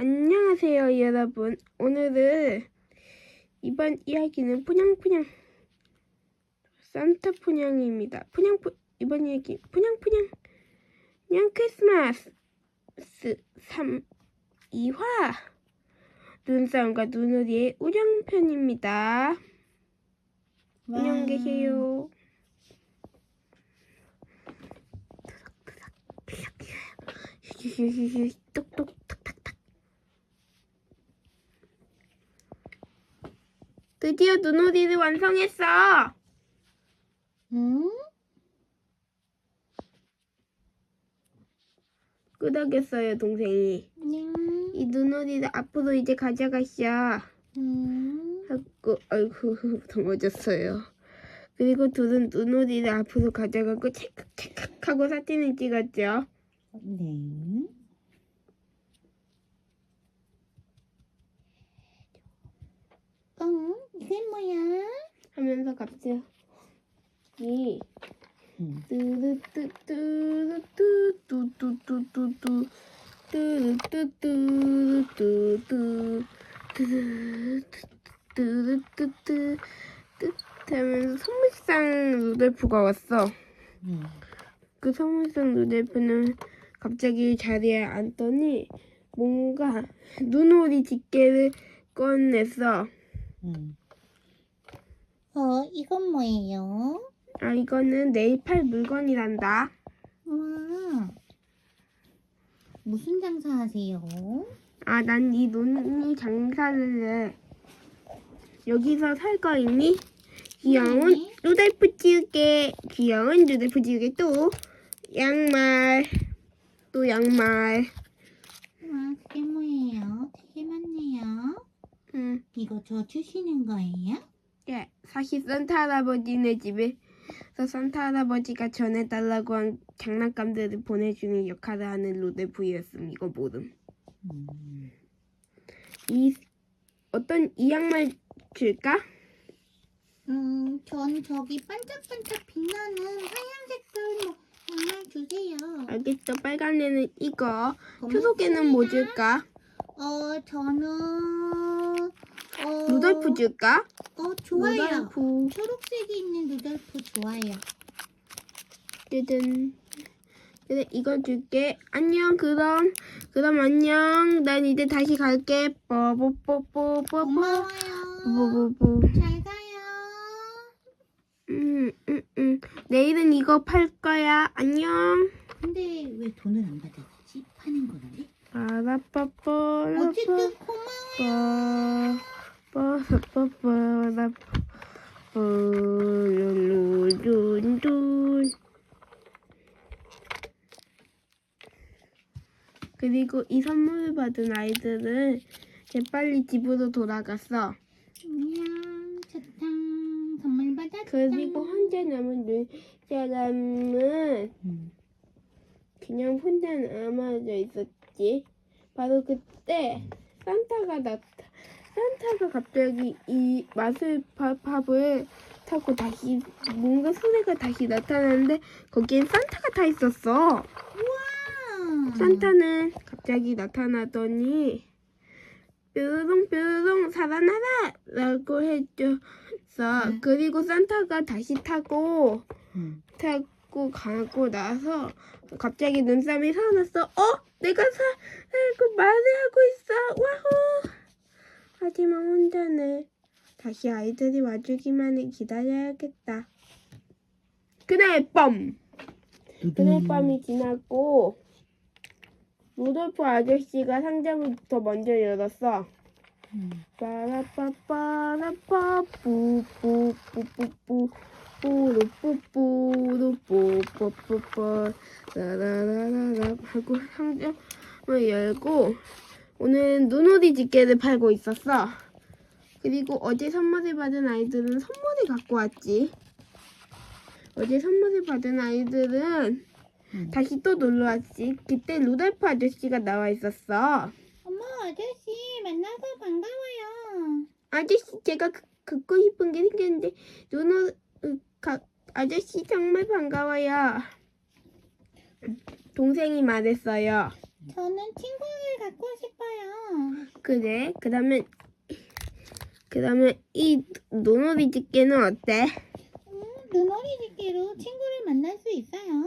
안녕하세요, 여러분. 오늘은 이번 이야기는 푸냥푸냥 산타 푸냥입니다. 푸냥 푸 이번 이야기 푸냥푸냥 냥 크리스마스 3 2화 눈싸움과 눈오리의 우정편입니다. 안녕 계세요. 드디어 눈오리를 완성했어. 응? 끄덕였어요 동생이. 냥. 이 눈오리를 앞으로 이제 가져가셔. 응. 하고 아이고 넘어졌어요. 그리고 둘은 눈오리를 앞으로 가져가고 찰칵찰칵 하고 사진을 찍었죠. 네. 응? 뭐야? 하면서 갑자기 응. 뚜루뚜뚜루뚜뚜뚜뚜뚜 뚜루뚜뚜루뚜뚜 뚜루뚜뚜뚜 하면서 선물상 루돌프가 왔어. 응. 그 선물상 루돌프는 갑자기 자리에 앉더니 뭔가 눈오리 집게를 꺼냈어. 응. 어, 이건 뭐예요? 아 이거는 내일 팔 물건이란다. 와. 무슨 장사하세요? 아, 난 이 논이 장사를 해. 여기서 살 거 있니? 귀여운 네. 루돌프 지우개. 귀여운 루돌프 지우개 또 양말. 또 양말. 와, 그게 뭐예요? 되게 많네요. 음, 이거 저 주시는 거예요? 예. 사실 산타 할아버지네 집에서 산타 할아버지가 전해달라고 한 장난감들을 보내주는 역할을 하는 루돌프였음. 이거 모름. 음. 이 어떤 이 양말 줄까? 음, 전 저기 반짝반짝 빛나는 하얀 색깔 뭐 정말 주세요. 알겠어. 빨간 애는 이거. 초록에는 뭐 줄까? 어, 저는 어, 루돌프 줄까? 어, 좋아요. 루돌프. 초록색이 있는 루돌프 좋아요. 뜨든. 그래 이거 줄게. 안녕. 그럼 그럼 안녕. 난 이제 다시 갈게. 뽀뽀뽀뽀뽀뽀. 고마워요. 뽀뽀뽀뽀. 잘 가요. 음, 음, 음. 내일은 이거 팔 거야. 안녕. 근데 왜 돈을 안 받아주지? 파는 거는데? 빠라빠빠라빠. 어쨌든 고마워요. 룰루룬룬. 그리고 이 선물을 받은 아이들은 재빨리 집으로 돌아갔어. 안녕, 차탕 선물 받았다. 그리고 혼자 남은 눈 사람은 음. 그냥 혼자 남아져 있었지. 바로 그때 산타가 나타 산타가 갑자기 이 마술 밥- 밥을 타고 다시 뭔가 소리가 다시 나타나는데 거기엔 산타가 타 있었어. 우와. 산타는 갑자기 나타나더니 뾰롱뾰롱 살아나라 라고 해줬어. 응. 그리고 산타가 다시 타고 음. 타고 가고 나서 갑자기 눈싸움이 살아났어. 어? 내가 사, 그 말을 하고 있어. 와호. 하지만 혼자네. 다시 아이들이 와주기만을 기다려야겠다. 그날 밤. 그날 밤이 지나고 루돌프 아저씨가 상자부터 먼저 열었어. 음. 빠라빠빠라빠 뿌뿌뿌뿌뿌 뿌루뿌뿌루뿌뿌뿌뿌 라라라라라 하고 상점을 열고 오늘 눈오리 집게를 팔고 있었어. 그리고 어제 선물을 받은 아이들은 선물을 갖고 왔지. 어제 선물을 받은 아이들은 음. 다시 또 놀러 왔지. 그때 루돌프 아저씨가 나와 있었어. 어머 아저씨 만나서 반가워요. 아저씨 제가 그, 긋고 싶은 게 생겼는데 누나 으, 가, 아저씨 정말 반가워요. 동생이 말했어요. 저는 친구를 갖고. 그래. 그 다음에 그 다음에 이 노노리 집게는 어때? 음, 눈오리 집게로 친구를 만날 수 있어요.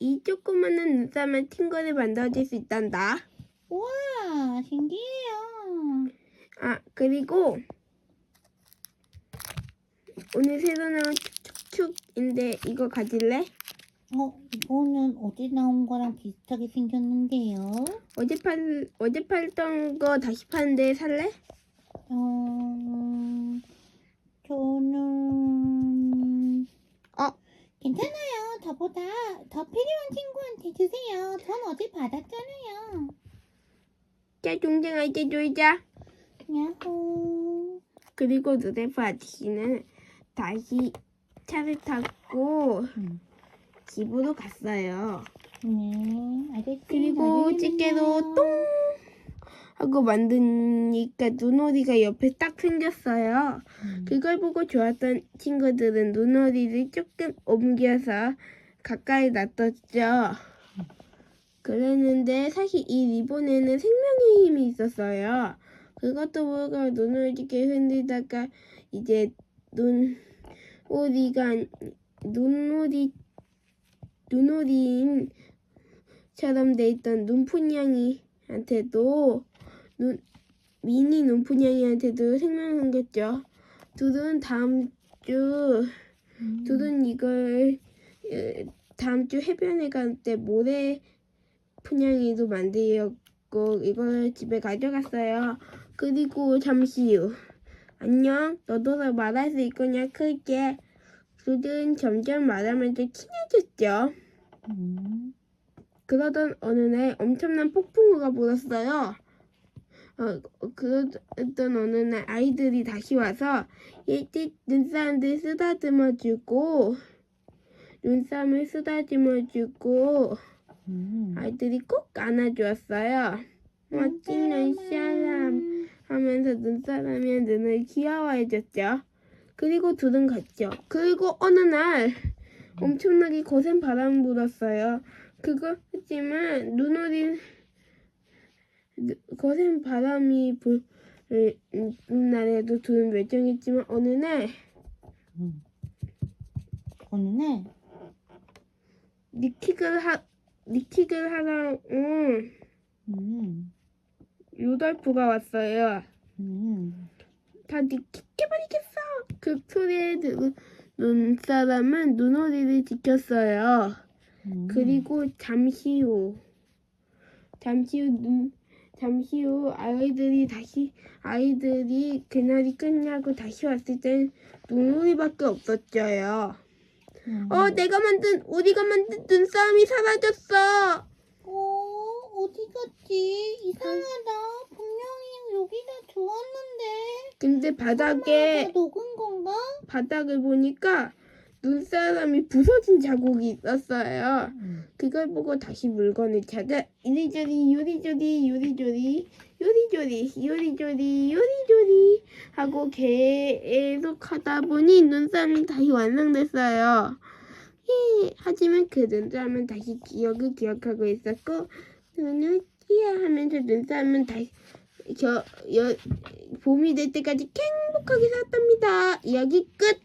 이 조그마한 눈사람의 친구를 만들어줄 수 있단다. 우와, 신기해요. 아 그리고 오늘 새로 나온 축축인데 이거 가질래? 어, 이거는 어제 나온 거랑 비슷하게 생겼는데요. 어제 팔 어제 팔던 거 다시 파는데 살래? 어, 저는 어 괜찮아요. 저보다 더 필요한 친구한테 주세요. 전 어제 받았잖아요. 자 동생아 이제 놀자. 야호. 그리고 누데프 아저씨는 다시 차를 타고 음. 집으로 갔어요. 네, 알겠어요. 그리고 집게로 똥 하고 만드니까 눈오리가 옆에 딱 생겼어요. 음. 그걸 보고 좋았던 친구들은 눈오리를 조금 옮겨서 가까이 놔뒀죠. 그랬는데 사실 이 리본에는 생명의 힘이 있었어요. 그것도 모르고 눈을 이렇게 흔들다가 이제 눈오리가 눈오리 눈오리인처럼 돼 있던 눈푼냥이한테도 눈 미니 눈푼냥이한테도 생명 생겼죠. 둘은 다음 주 음. 둘은 이걸 에, 다음 주 해변에 갈 때 모래 분양이도 만들었고 이걸 집에 가져갔어요. 그리고 잠시 후 안녕 너도 더 말할 수 있거냐 크게 둘은 점점 말하면서 친해졌죠. 음. 그러던 어느 날 엄청난 폭풍우가 불었어요. 어, 그러던 어느 날 아이들이 다시 와서 일찍 눈사람들 쓰다듬어 주고 눈싸움을 쓰다듬어 주고 음. 아이들이 꼭 안아주었어요. 멋진 눈사람 하면서 눈사람의 눈을 귀여워해줬죠. 그리고 둘은 갔죠. 그리고 어느 날 엄청나게 거센 바람이 불었어요. 그거 했지만 눈오리 누- 거센 바람이 불 음, 날에도 둘은 멸종했지만 어느 날 음. 어느 날 니킥을 하 니킥을 하러 온 음. 루돌프가 왔어요. 음. 다 니킥해버리겠어. 그 소리에 들은 눈사람은 눈오리를 지켰어요. 음. 그리고 잠시 후 잠시 후 눈, 잠시 후 아이들이 다시 아이들이 그날이 끝나고 다시 왔을 땐 눈오리밖에 없었죠요. 음. 어 내가 만든 우리가 만든 눈싸움이 사라졌어. 어, 어디 갔지? 이상하다. 분명히 여기가 좋았는데. 근데 다 바닥에 녹은 건가? 바닥을 보니까 눈사람이 부서진 자국이 있었어요. 그걸 보고 다시 물건을 찾아 이리저리 요리조리 요리조리 요리조리 요리조리 요리조리 하고 계속 하다 보니 눈싸움이 다시 완성됐어요. 예, 하지만 그 눈싸움은 다시 기억을 기억하고 있었고 눈을 찌야 하면서 눈싸움은 다시 저 여, 봄이 될 때까지 행복하게 살았답니다. 이야기 끝.